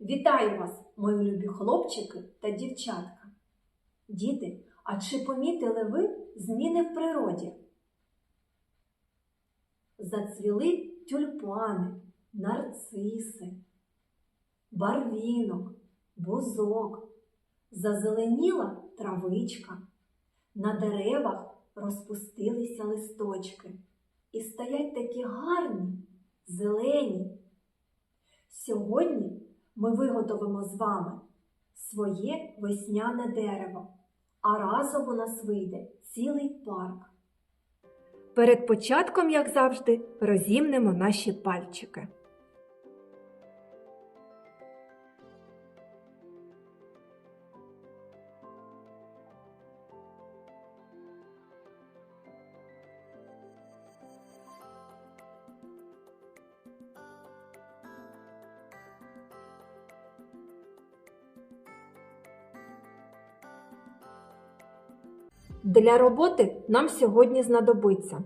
Вітаю вас, мої любі хлопчики та дівчатка. Діти, а чи помітили ви зміни в природі? Зацвіли тюльпани, нарциси, барвінок, бузок, зазеленіла травичка, на деревах розпустилися листочки і стоять такі гарні, зелені. Сьогодні ми виготовимо з вами своє весняне дерево, а разом у нас вийде цілий парк. Перед початком, як завжди, розімнемо наші пальчики. Для роботи нам сьогодні знадобиться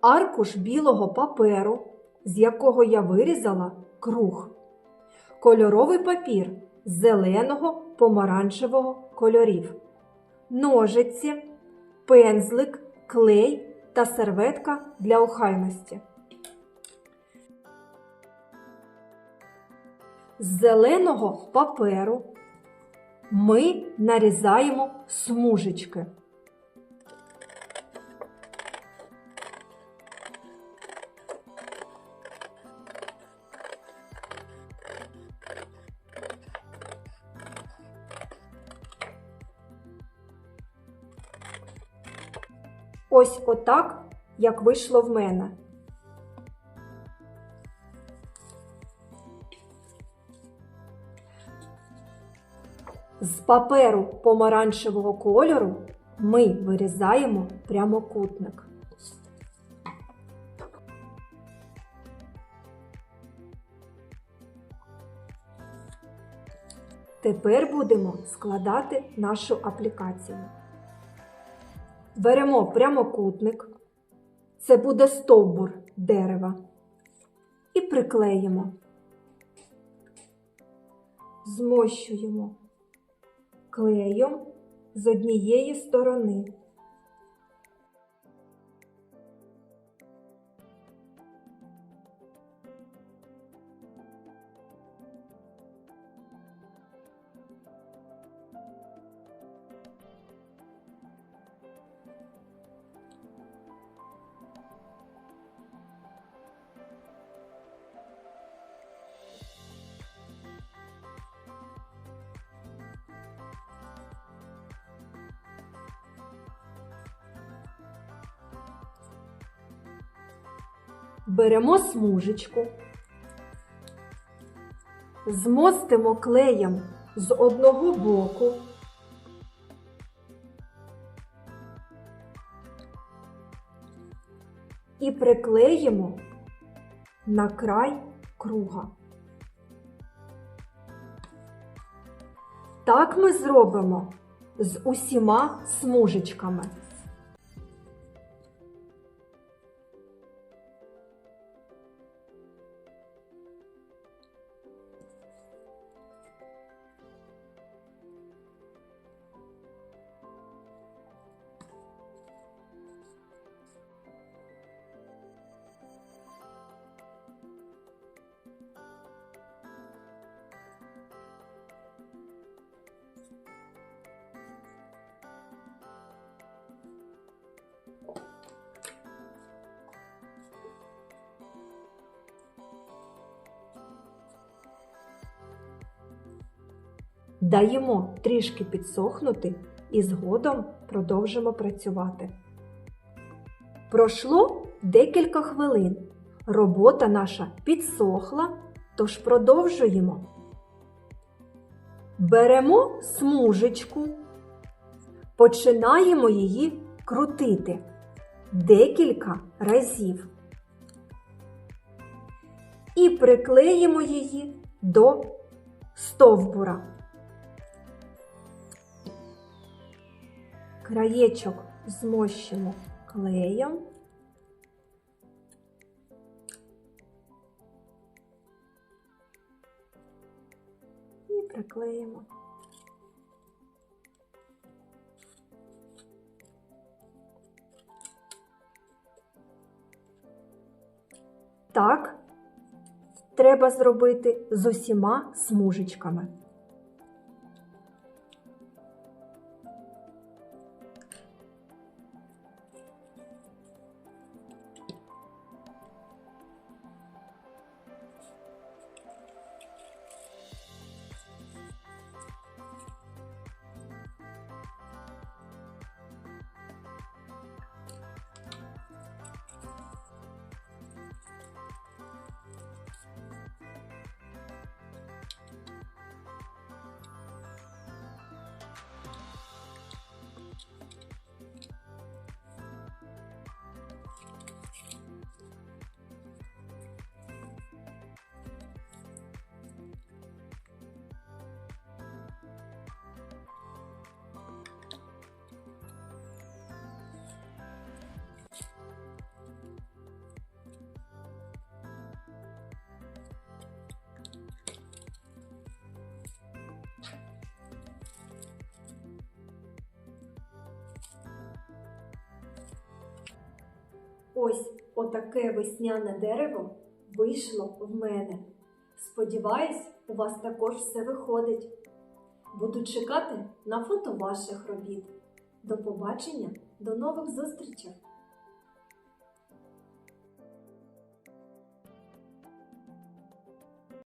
аркуш білого паперу, з якого я вирізала круг, кольоровий папір зеленого помаранчевого кольорів, ножиці, пензлик, клей та серветка для охайності. З зеленого паперу ми нарізаємо смужечки. Ось отак, як вийшло в мене. З паперу помаранчевого кольору ми вирізаємо прямокутник. Тепер будемо складати нашу аплікацію. Беремо прямокутник, це буде стовбур дерева, і приклеїмо, змощуємо клеєм з однієї сторони. Беремо смужечку, змостимо клеєм з одного боку, і приклеїмо на край круга. Так ми зробимо з усіма смужечками. Даємо трішки підсохнути і згодом продовжимо працювати. Пройшло декілька хвилин. Робота наша підсохла, тож продовжуємо. Беремо смужечку, починаємо її крутити декілька разів і приклеїмо її до стовбура. Краєчок змощимо клеєм. приклеїмо. Так, треба зробити з усіма смужечками. Ось отаке весняне дерево вийшло в мене. Сподіваюсь, у вас також все виходить. Буду чекати на фото ваших робіт. До побачення, до нових зустрічей!